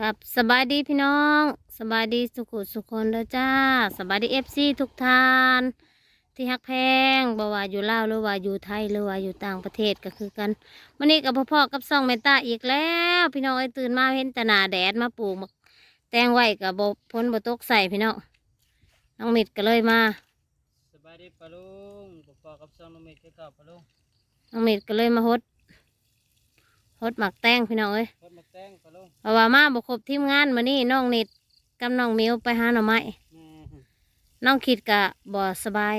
กับสบายดีพี่น้องสบายดีสุขุสุขคนเด้อจ้าสบายดีเอฟซีทุกท่าน ที่ฮักแพงบ่ว่าอยู่ลาวหรือว่าอยู่ไทยหรือว่าอยู่ต่างประเทศก็คือกันวันนี้กับพ่อๆกับซ่องเมตตาอีกแล้ว พี่น้องไอ้ยตื่นมาเห็นแต่หนาแดดมาปลูกมักแตงไว้กับบพ้นบตกใส่พี่น้องน้องมิดก็เลยมาสบายดีปะลุงปปอกับซองนมเมดคือเก่าปะลุงน้องมิดก็เลยมาฮด ฮดหมักแตงพี่น้องเอ้ยรถมาแตงปะลุงเพราะว่ามาบ่ครบทีมงานมานี่น้องนิดกับน้องมิวไปหาหน่อไม้แม่น้องคิดกะบ่สบาย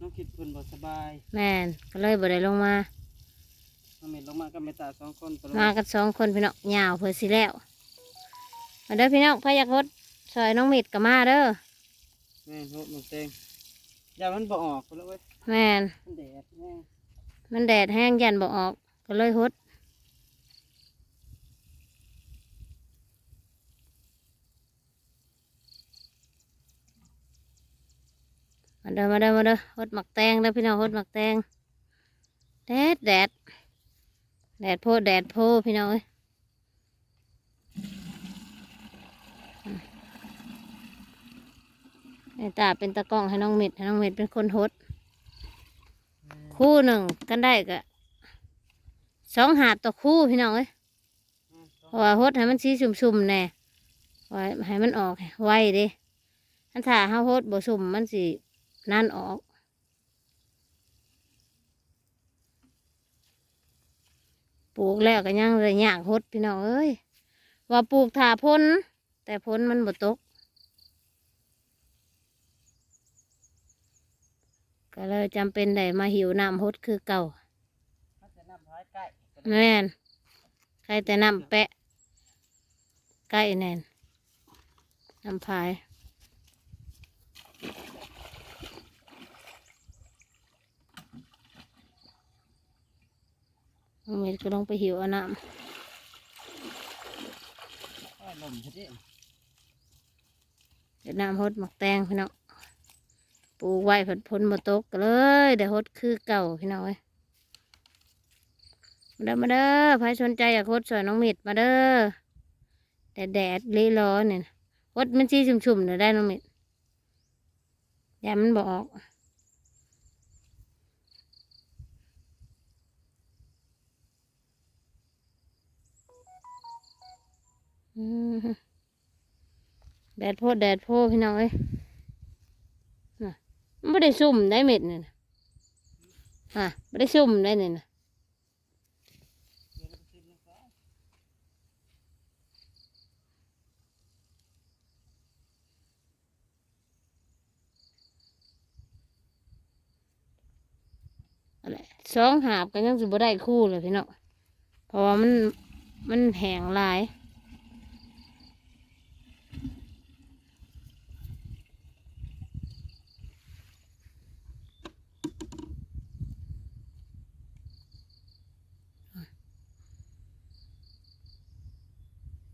น้องคิดเพิ่นบ่สบายแม่นก็เลยบ่ได้ลงมา น้องเมดลงมากับเมตตาสองคนปะลุงมากันสองคนพี่น้องยาวเพื่อสิแล้วมาเด้อพี่น้องพายักรถซอยน้องมิดก็มาเด้อแม่รถมาแตงอย่ามันบ่ออกปะลุงเว้ยแม่นมันแดดแม่มันแดดแห้งยันบ่ออก ก็เลยฮด มาเด้อมาเด้อมาเด้อฮดหมักแตงเด้อพี่น้องฮดหมักแตงแดดแดดแดดโพดแดดโพพี่น้องเอ้ยไอ้ตาเป็นตะกล้องให้น้องเม็ดให้น้องเม็ดเป็นคนฮดคู่หนึ่งกันได้ก็สองหาบต่อคู่พี่น้องเอ้ยเพราะว่าฮดให้มันสีสุ่มๆแน่ไว้ให้มันออกไวเด้อันถ้าเฮาฮดบ่สุ่มมันสิ นั่นออก ปลูกแล้วก็ยังเลยยากฮดพี่น้องเอ้ย ว่าปลูกถ่าพ้น แต่พ้นมันบ่ตก ก็เลยจำเป็นได้มาหิวน้ำฮดคือเก่าถ้าจะน้ำท้ายใกล้แม่น ใครแต่น้ำแปะ ใกล้แน่นน้ำพาย น้องเมดก็ลงไปหิวอาน้อ้ายลมพอดีำเดี๋ยวน้ำฮดหมักแตงพี่น้องปลูกไว้ผลผลมาตกเลยเดี๋ยวฮดคือเก่าพี่น้องเอ้ยมาเด้อมาเด้อใครสนใจอยากฮดสวยน้องเมดมาเด้อแดดแดดๆลีร้อนเนี่ยฮดมันสีชุ่มๆเดี๋ยวได้น้องเมดย่ามันบอก แดดโพดแดดโพดพี่น้องเอ้ยน่ะมันไม่ได้ซุ่มได้เม็ดเนี่ยนะอะไม่ได้ซุ่มได้เนี่ยนะอะไรสองหาบกันยังสิบ่ได้คู่เลยพี่น้องเพราะว่ามันมันแห้งหลาย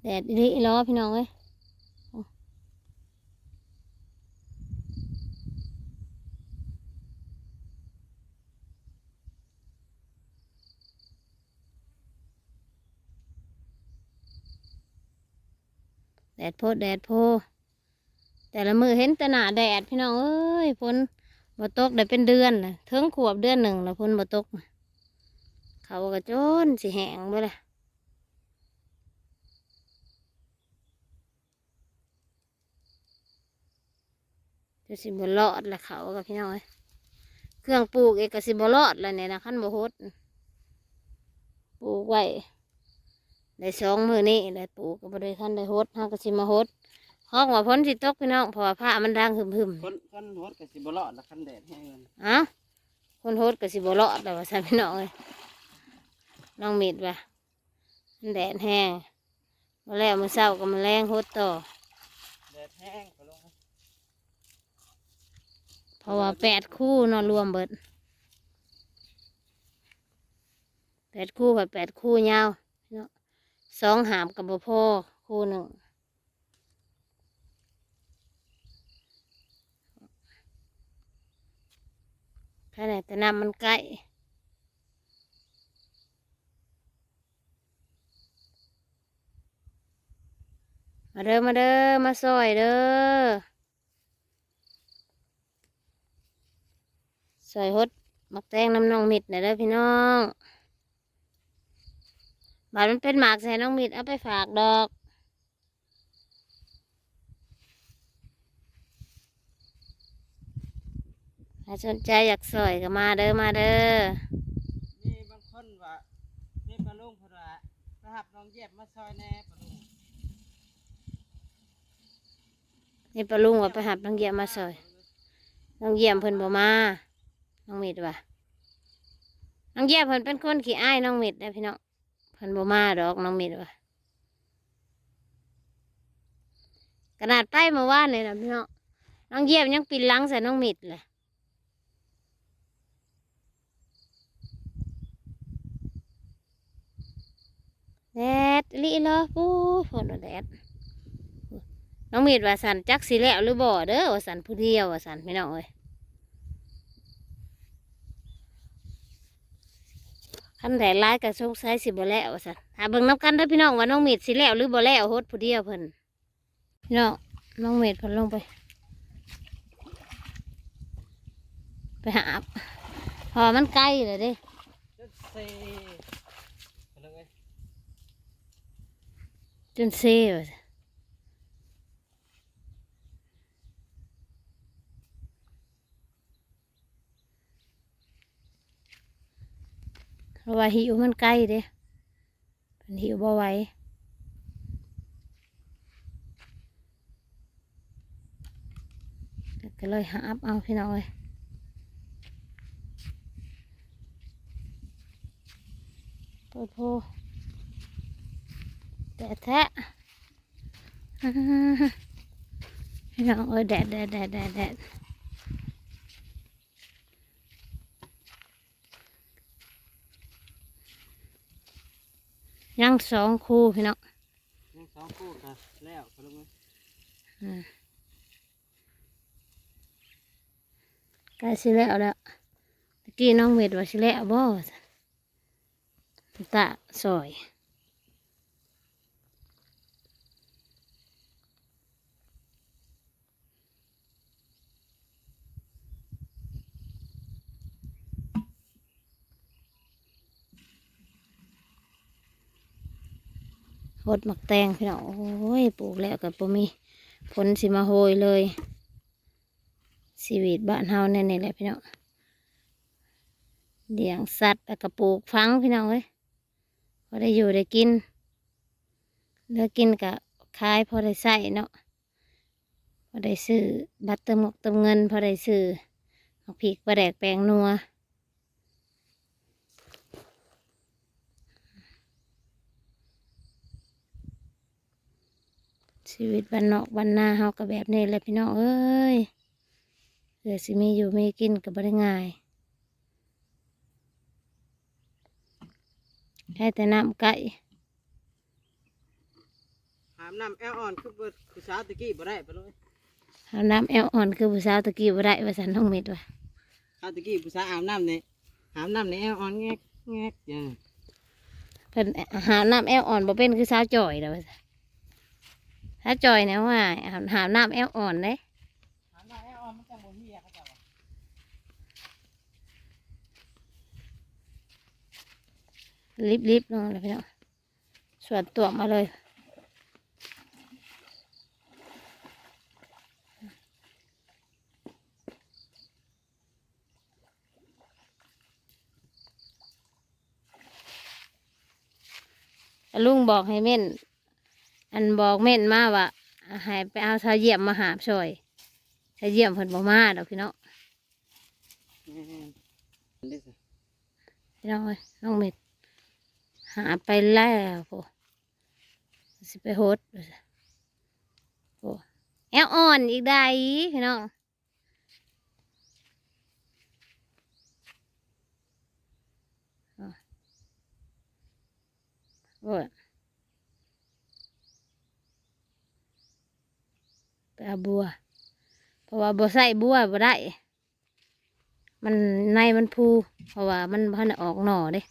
แดดอีหลิล้อพี่น้องเอ้ยแดดโพดแดดโพ แต่ละมือเห็นแต่หนาแดดพี่น้องเอ้ยฝนบ่ตกได้เป็นเดือนนะถึงขวบเดือนหนึ่งแล้วฝนบ่ตกเขาก็จนสิแห้งไปเลย จะสิบรอดละเขากับพี่น้อยเครื่องปลูกเอกสิบรอดแล้วเนี่ยนะขั้นบ่ฮดปลูกไว้ได้สองมือนี่ได้ปลูกกับบริขั้นได้ฮดห้าก็สิมาฮดห้องว่าพ้นสิตกพี่น้องเพราะว่าผ้ามันดังหึมหึมคนคนรถก็สิบ่รอดละคันแดดแห้งเลยๆเอ้าคนฮดก็สิบรอดแล้วว่าใช่พี่น้องเลยน้องมิดว่ะมันแดดแห้งมาแล้วมือเศร้าก็มาแรงฮดต่อแดดแห้งปะลุงเพ ราะว่าแปดคู่นอนรวมเบิดแปดคู่กับแปดคู่ยาวเนาะสองหามกับพ่อคู่หนึ่งแค่ไหนแต่น้ำมันใกล้มาเด้อมาเด้อมาซอยเด้อ ซอยฮดมักแตงน้ำน้องมิดนะเด้อพี่น้องบาดมันเป็นหมากใส่น้องมิดเอาไปฝากดอกใครสนใจอยากซอยก็มาเด้อมาเด้อมีบางคนว่านี่ปลาลุงเพิ่นว่าไปหับน้องเย็บมาซอยแหน่ปลาลุงนี่ปลาลุงว่าไปหับน้องเยี่ยมมาซอยน้องเยี่ยมเพิ่นบ่มา น้องมิดว่ะน้องเยี่ยมเพิ่นเป็นคนขี้อายน้องมิดนะพี่น้องเพิ่นบ่มาดอกน้องมิดว่ะขนาดไปเมื่านเลยนะพี่น้องน้องเยี่ยมยังปีนลังใส่น้องมิดเลยแดดอีลิเลยปู้ฝนแดดน้องมีดว่าสันจักสิแล้วหรือบ่อเด้อว่าสันผู้เดียวว่าสันพี่น้องเอ้ย คันแดดร้ายกับสงสัยสิบ่แล้วว่าสันหาเบิ่งน้ำกันเด้อพี่น้องว่าน้องมีดสิแล้วหรือบ่แล้วโฮดผู้เดียวเพิ่นพี่น้องน้องมีดเพิ่นลงไป ไปหาบพอมันใกล้เลยเด้จนเซปลาลุง เพราะว่าหิวมันใกล้เด้เป็นหิวบ่ไหวก็เลยหาบเอาพี่น้องเอ้ยโอ้โหแต่แท้พี่น้องเอ้ยแดดแดดแดดแดดแดด ยังสองคู่พี่น้องยังสองคู่กันแล้วปลาลุงเอ้ยใกล้สิแล้วแล้วตะกี้น้องเม็ดว่าสิแล้วบ่ว่าซั่นตะซอย ดหมักแตงพี่น้องโอ้ยปลูกแล้วกับปมีผลสิมาโหยเลยชีวิตบ้านเฮาแน่ๆแหละพี่น้องเลี้ยงสัตว์แล้วก็ปลูกฟังพี่น้องเอ้ยพอได้อยู่ได้กินเลือกินกับขายพอได้ใส่เนาะพอได้ซื้อบัตรเติมหมกเติมเงินพอได้ซื้อผักพริกปลาแดกแปลงนัว ชีวิตบ้านนอกบ้านนาเฮาก็แบบนี้แหละพี่น้องเอ้ยเผื่อสิมีอยู่มีกินกับบได้ง่ายแค่แต่น้ำไก่หามน้ำแอลอ่อนคือเบิดคือสาวตะกี้บ่ได้ปลาลุงเอ้ยเอาน้ำแอลอ่อนคือผู้สาวตะกี้บ่ได้ว่าสันน้องเม็ดว่ะสาวตะกี้ผู้สาวอาบน้ำเนี่ยอาบน้ำในแอลอ่อนแงกแงกอย่างเพิ่นหาน้ำแอลอ่อนบ่เป็นคือสาวจ่อยแล้วว่าซั่น สาวจ่อยเนี่ยว่าหาหาน้ำแอลอ่อนเด้อาบน้ำแอลอ่อนมันจังบ่เฮียเขาเจ้าว่ะรีบๆลงเลยพี่น้องส่วนตัวมาเลยลุงบอกให้เม่น อันบอกเม่นมาว่าให้ไปเอาชาวเยี่ยมมาหาช่วยชาวเยี่ยมเพิ่นบ่มาดอกพี่น้องแม่นเด้อสิพี่น้องเอ้ยน้องเม็ดหาไปแล้วโพสิไปโฮดโอ้แอลอ่อนอีกได้พี่น้องอะโอ้ยไป เอาบัว เพราะว่าบัวใส่บัวบ่ได้ มันในมันพู เพราะว่ามันพันออกหน่อเด้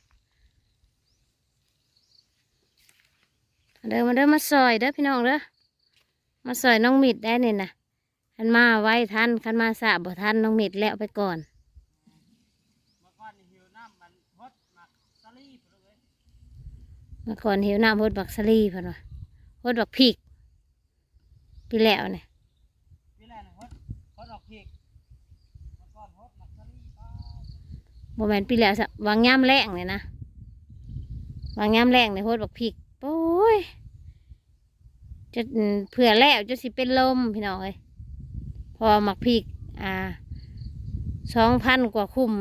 เดินมาเดินมาซอยเด้อพี่น้องเด้อมาสอยน้องมิดได้เนี่ยนะคันมาไว้ทันคันมาสะบ่ทันน้องมิดแล้วไปก่อนเมื่อก่อนหิวน้ำมันฮดบักสลีปเลยมะกอนหิวน้ำพดบักสลีพิ่นว่าพดบักพริกปีแล้วเนี่ย พี่แรกนะฮดฮดออกพริกเมื่อก่อนฮดหมักสลีป้า บ่แมนปีแล้วสวางย่ามแรงเลยนะวางย่ามแรงในโพดบักพริกโอ้ยจะเผื่อแล้วจะสิเป็นลมพี่น้องเอ้ยพอหมักพริก อ่าสองพันกว่าคุ้ม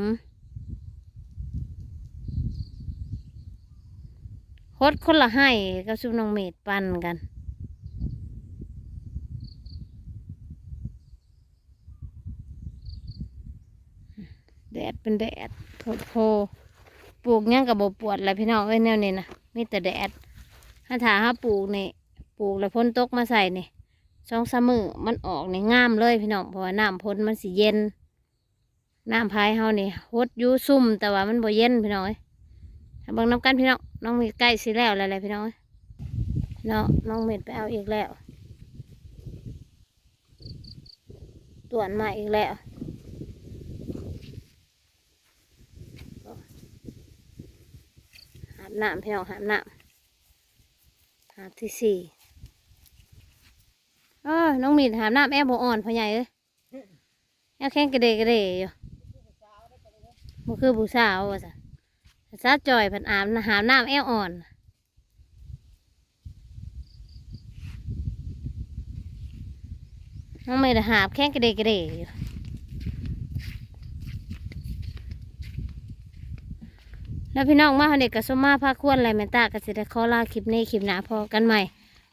โคดคนละให้กับซุปน้องเมดปันกันแดดเป็นแดด โพปลูกยังกับบปวดอะไรพี่น้องเอ้ยแนวนี้นะมีแต่แดดถ้าถาห้าปลูกนี่ปลูกแล้วพ้นตกมาใส่นี่ช่องสมือมันออกนี่งามเลยพี่น้องเพราะว่าน้ำพ้นมันสีเย็นน้ำพายเฮานี่ฮดยู่ซุ่มแต่ว่ามันบ่เย็นพี่น้องเอ้ยถ้าบิ่งน้ำกันพี่น้องน้องมีใกล้สิแล้วอะไรพี่น้องเอ้ยน้องน้องเม็ดไปเอาอีกแล้วตวนมาอีกแล้ว หา บน้ำพี่น้องหาบน้ำหาบที่สี่เออน้องมีดหาบน้ำแอบโบอ่อนพ่อใหญ่เอ้ยแอบแข้งกระเดกระเดอยู่มันคือผู้สาวว่าสัสาวจอยผันอาบหาบน้ำแอบอ่อนน้องไม่ได้หาบแข้งกระเดกระเดอยู่ แล้วพี่น้องมาเด็กกับสมมาพาควรอะไรแม่ตาก็สิได้ขอลาคลิปนี้คลิปหน้าพอกันใหม่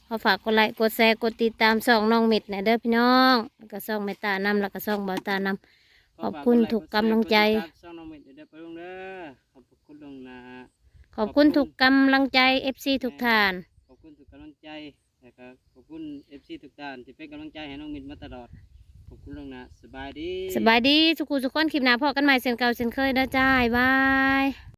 ขอฝากกดไลค์กดแชร์กดติดตามส่องน้องมิดนะเด้อพี่น้องแล้วก็ส่องแม่ตานำแล้วก็ส่องเบาตานำขอบคุณทุกกำลังใจ ช่องน้องเม็ดเดี๋ยวเดี๋ยวไปลงเด้อขอบคุณลงนะขอบคุณทุกกำลังใจ FC ทุกท่าน ขอบคุณทุกกำลังใจแล้วก็ขอบคุณเอฟซีทุกท่านที่เป็นกำลังใจให้น้องมินมาตลอด ขอบคุณลงนะสบายดี สบายดีทุกคนทุกคนคลิปหน้าพอกันใหม่เช่นเก่าเช่นเคยนะจ้าบาย